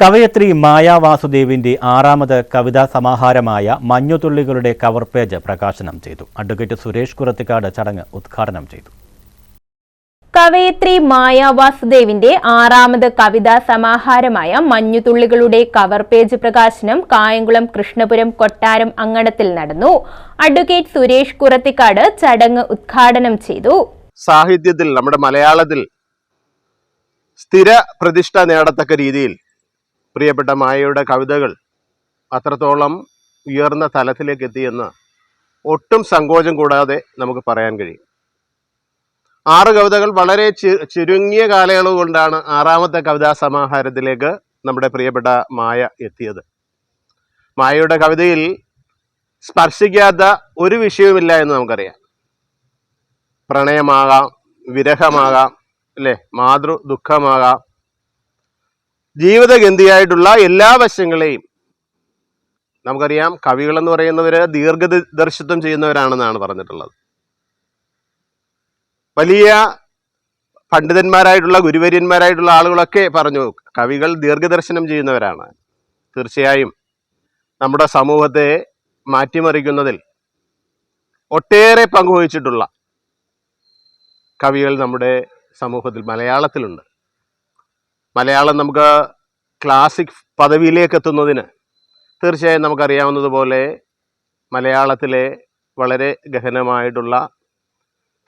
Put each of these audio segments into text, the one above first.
കവയത്രി മായ വാസുദേവിന്റെ ആറാമത് കവിതാ സമാഹാരമായ മഞ്ഞുതുള്ളികളുടെ cover page പ്രകാശനം ചെയ്തു. അഡ്വക്കേറ്റ് സുരേഷ് കുറത്തിക്കാട് ചടങ്ങ് ഉദ്ഘാടനം ചെയ്തു. കവയത്രി മായ വാസുദേവിന്റെ ആറാമത് കവിതാ സമാഹാരമായ മഞ്ഞുതുള്ളികളുടെ കവർ പേജ് പ്രകാശനം കായംകുളം കൃഷ്ണപുരം കൊട്ടാരം അങ്കണത്തിൽ നടന്നു. അഡ്വക്കേറ്റ് സുരേഷ് കുറത്തിക്കാട് ചടങ്ങ് ഉദ്ഘാടനം ചെയ്തു. സാഹിത്യത്തിൽ നമ്മുടെ മലയാളത്തിൽ സ്ഥിര പ്രതിഷ്ഠ നേടത്തക്ക രീതിയിൽ പ്രിയപ്പെട്ട മായയുടെ കവിതകൾ അത്രത്തോളം ഉയർന്ന തലത്തിലേക്ക് എത്തിയെന്ന് ഒട്ടും സങ്കോചം കൂടാതെ നമുക്ക് പറയാൻ കഴിയും. ആറ് കവിതകൾ വളരെ ചുരുങ്ങിയ കാലയളവ് കൊണ്ടാണ് ആറാമത്തെ കവിതാ സമാഹാരത്തിലേക്ക് നമ്മുടെ പ്രിയപ്പെട്ട മായ എത്തിയത്. മായയുടെ കവിതയിൽ സ്പർശിക്കാത്ത ഒരു വിഷയവുമില്ല എന്ന് നമുക്കറിയാം. പ്രണയമാകാം വിരഹമാകാം അല്ലെ? മാതൃ ദുഃഖമാകാം ജീവിതഗന്ധിയായിട്ടുള്ള എല്ലാ വശങ്ങളെയും നമുക്കറിയാം കവികൾ എന്ന് പറയുന്നവര് ദീർഘദർശിത്വം ചെയ്യുന്നവരാണെന്നാണ് പറഞ്ഞിട്ടുള്ളത്. വലിയ പണ്ഡിതന്മാരായിട്ടുള്ള ഗുരുവര്യന്മാരായിട്ടുള്ള ആളുകളൊക്കെ പറഞ്ഞു കവികൾ ദീർഘദർശനം ചെയ്യുന്നവരാണ്. തീർച്ചയായും നമ്മുടെ സമൂഹത്തെ മാറ്റിമറിക്കുന്നതിൽ ഒട്ടേറെ പങ്കുവഹിച്ചിട്ടുള്ള കവികൾ നമ്മുടെ സമൂഹത്തിൽ മലയാളത്തിലുണ്ട്. മലയാളം നമുക്ക് ക്ലാസിക് പദവിയിലേക്ക് എത്തുന്നതിന് തീർച്ചയായും നമുക്കറിയാവുന്നതുപോലെ മലയാളത്തിലെ വളരെ ഗഹനമായിട്ടുള്ള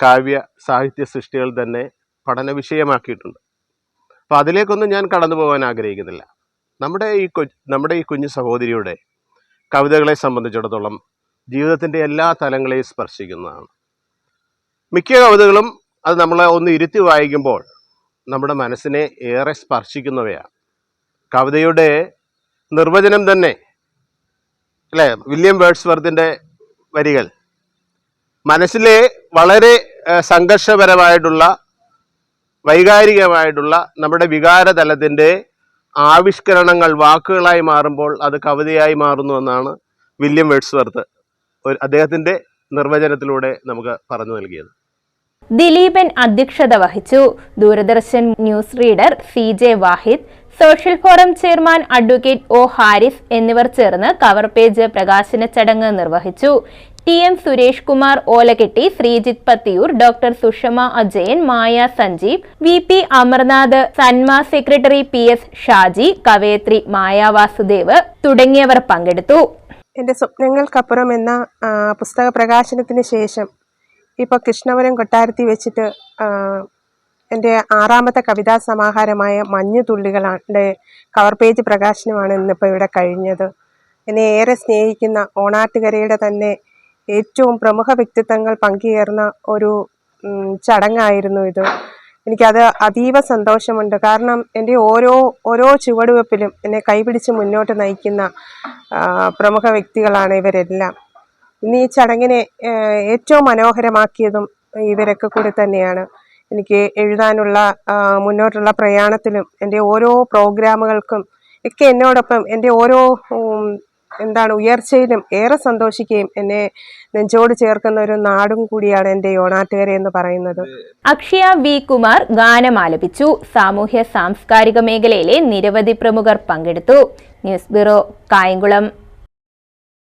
കാവ്യ സാഹിത്യ സൃഷ്ടികൾ തന്നെ പഠന വിഷയമാക്കിയിട്ടുണ്ട്. അപ്പോൾ അതിലേക്കൊന്നും ഞാൻ കടന്നു പോകാൻ ആഗ്രഹിക്കുന്നില്ല. നമ്മുടെ ഈ കൊ നമ്മുടെ ഈ കുഞ്ഞു സഹോദരിയുടെ കവിതകളെ സംബന്ധിച്ചിടത്തോളം ജീവിതത്തിന്റെ എല്ലാ തലങ്ങളെയും സ്പർശിക്കുന്നതാണ്. മിക്ക കവിതകളും അത് നമ്മളെ ഒന്ന് ഇരുത്തി വായിക്കുമ്പോൾ നമ്മുടെ മനസ്സിനെ ഏറെ സ്പർശിക്കുന്നവയാണ്. കവിതയുടെ നിർവചനം തന്നെ അല്ലേ? വില്യം വേർഡ്സ്വർത്തിന്റെ വരികൾ. മനസ്സിലെ വളരെ സംഘർഷപരമായിട്ടുള്ള വൈകാരികമായിട്ടുള്ള നമ്മുടെ വികാരതലത്തിന്റെ ആവിഷ്കരണങ്ങൾ വാക്കുകളായി മാറുമ്പോൾ അത് കവിതയായി മാറുന്നു എന്നാണ് വില്യം വേർഡ്സ്വർത്ത് ഒരു അദ്ദേഹത്തിന്റെ നിർവചനത്തിലൂടെ നമുക്ക് പറഞ്ഞു നൽകിയത്. ദിലീപൻ അധ്യക്ഷത വഹിച്ചു. Doordarshan news reader C J Wahid social forum chairman advocate O Haris എന്നിവർ ചേർന്ന് കവർ പേജ് പ്രകാശന ചടങ്ങ് നിർവഹിച്ചു. T M Suresh Kumar Olaketti Sreejith Pathiyoor doctor Sushama Ajayan Maya Sanjeev V P Amarnath സന്മ secretary P S Shaji കവയത്രി മായ വാസുദേവ് തുടങ്ങിയവർ പങ്കെടുത്തു. എന്റെ സ്വപ്നങ്ങൾക്കപ്പുറം എന്ന പുസ്തക പ്രകാശനത്തിന് ശേഷം ഇപ്പോൾ കൃഷ്ണപുരം കൊട്ടാരത്തിൽ വെച്ചിട്ട് എന്റെ ആറാമത്തെ കവിതാ സമാഹാരമായ മഞ്ഞു തുള്ളികളുടെ കവർ പേജ് പ്രകാശനമാണ് ഇന്നിപ്പോൾ ഇവിടെ കഴിഞ്ഞത്. എന്നെ ഏറെ സ്നേഹിക്കുന്ന ഓണാട്ടുകരയുടെ തന്നെ ഏറ്റവും പ്രമുഖ വ്യക്തിത്വങ്ങൾ പങ്കുചേർന്ന ഒരു ചടങ്ങായിരുന്നു ഇത്. എനിക്കത് അതീവ സന്തോഷമുണ്ട്. കാരണം എന്റെ ഓരോ ഓരോ ചുവടുവെപ്പിലും എന്നെ കൈപിടിച്ച് മുന്നോട്ട് നയിക്കുന്ന പ്രമുഖ വ്യക്തികളാണ് ഇവരെല്ലാം. ഇന്ന് ഈ ചടങ്ങിനെ ഏറ്റവും മനോഹരമാക്കിയതും ഇവരൊക്കെ കൂടി തന്നെയാണ്. എനിക്ക് എഴുതാനുള്ള മുന്നോട്ടുള്ള പ്രയാണത്തിലും എന്റെ ഓരോ പ്രോഗ്രാമുകൾക്കും ഒക്കെ എന്നോടൊപ്പം എന്റെ ഓരോ എന്താണ് ഉയർച്ചയിലും ഏറെ സന്തോഷിക്കുകയും എന്നെ നെഞ്ചോട് ചേർക്കുന്ന ഒരു നാടും കൂടിയാണ് എന്റെ ഓണാട്ടുകര എന്ന് പറയുന്നത്. അക്ഷയ വി കുമാർ ഗാനം ആലപിച്ചു. സാമൂഹ്യ സാംസ്കാരിക മേഖലയിലെ നിരവധി പ്രമുഖർ പങ്കെടുത്തു. News bureau Kayamkulam.